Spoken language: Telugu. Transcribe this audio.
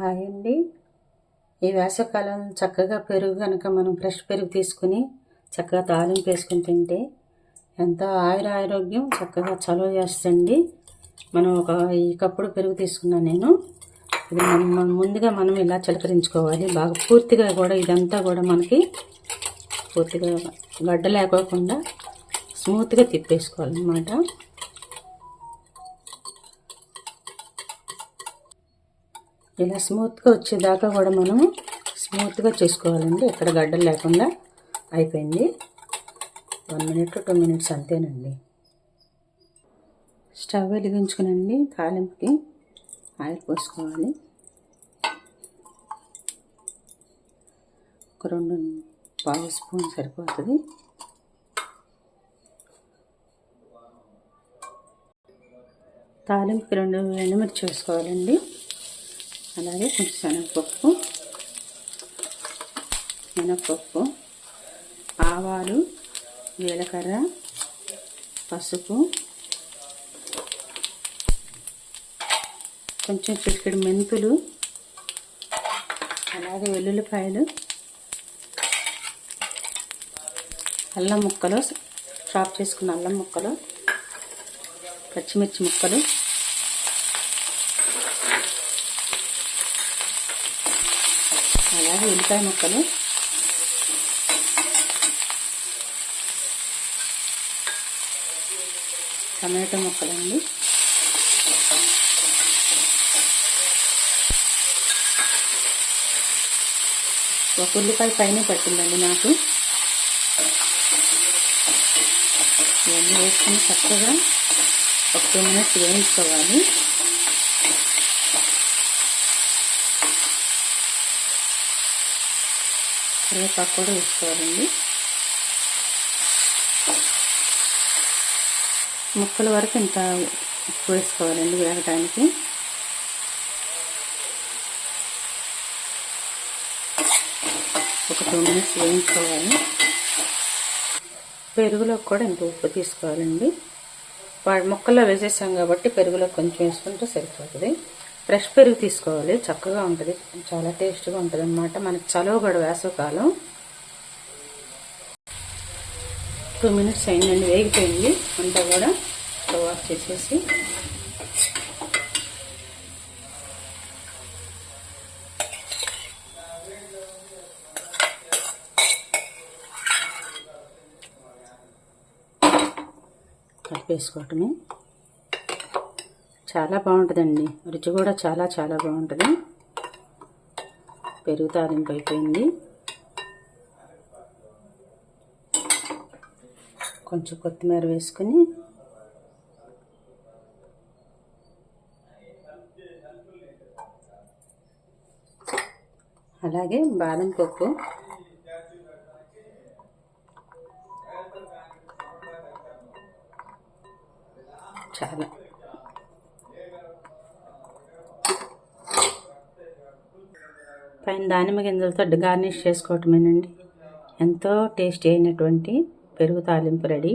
హాయ్ అండి. ఈ వేసవకాలం చక్కగా పెరుగు కనుక మనం ఫ్రెష్ పెరుగు తీసుకుని చక్కగా తాలింపు వేసుకుని తింటే ఎంతో ఆయుర ఆరోగ్యం చక్కగా చలువ చేస్తుంది మనం ఒక ఈ కప్పుడు పెరుగు తీసుకున్నాను నేను. ఇది మనం మనం ముందుగా మనం ఇలా చిలకరించుకోవాలి. బాగా పూర్తిగా కూడా ఇదంతా కూడా మనకి పూర్తిగా గడ్డ లేకోకుండా స్మూత్గా తిప్పేసుకోవాలన్నమాట. ఇలా స్మూత్గా వచ్చేదాకా కూడా మనము స్మూత్గా చేసుకోవాలండి. ఎక్కడ గడ్డలు లేకుండా అయిపోయింది. వన్ మినిట్ టూ మినిట్స్ అంతేనండి. స్టవ్ వెలిగించుకునండి. తాలింపుకి ఆయిల్ పోసుకోవాలి. ఒక రెండు పావు స్పూన్ సరిపోతుంది. తాలింపుకి రెండు ఎండుమిర్చి వేసుకోవాలండి. అలాగే కొంచెం శనగపప్పు శనగపప్పు ఆవాలు జీలకర్ర పసుపు కొంచెం చిటికెడు మెంతులు అలాగే వెల్లుల్లిపాయలు అల్లం ముక్కలు చాప్ చేసుకున్న అల్లం ముక్కలు పచ్చిమిర్చి ముక్కలు. అలాగే ఉల్లిపాయ ముక్కలు. టమాటో ముక్కలండి ఒక ఉల్లిపాయ పైన పట్టిందండి నాకు. ఇవన్నీ వేసుకుని చక్కగా ఒక టూ మినిట్స్ వేయించుకోవాలి. కరివేపాకు కూడా వేసుకోవాలండి. ముక్కల వరకు ఇంత ఉప్పు వేసుకోవాలండి వేగటానికి ఒక టూ మినిట్స్ వేయించుకోవాలి. పెరుగులో కూడా ఇంత ఉప్పు తీసుకోవాలండి. ముక్కల్లో వేసేసాం కాబట్టి పెరుగులో కొంచెం వేసుకుంటే సరిపోతుంది. ఫ్రెష్ పెరుగు తీసుకోవాలి. చక్కగా ఉంటుంది. చాలా టేస్ట్గా ఉంటుంది అనమాట మనకి చలవగడ వేసవకాలం. టూ మినిట్స్ అయిందండి. వేగిపోయింది. అంతా కూడా స్టవ్ ఆఫ్ చేసేసి. కలిపేసుకోవటమే. చాలా బాగుంటుందండి. రుచి కూడా చాలా చాలా బాగుంటుంది. పెరుగు తాలింపు అయిపోయింది. కొంచెం కొత్తిమీర వేసుకుని అలాగే బాదం పప్పు. చాలా. పైన దానిమ్మ గింజలతో గార్నిష్ చేసుకోవటమేనండి. ఎంతో టేస్టీ అయినటువంటి పెరుగు తాలింపు రెడీ.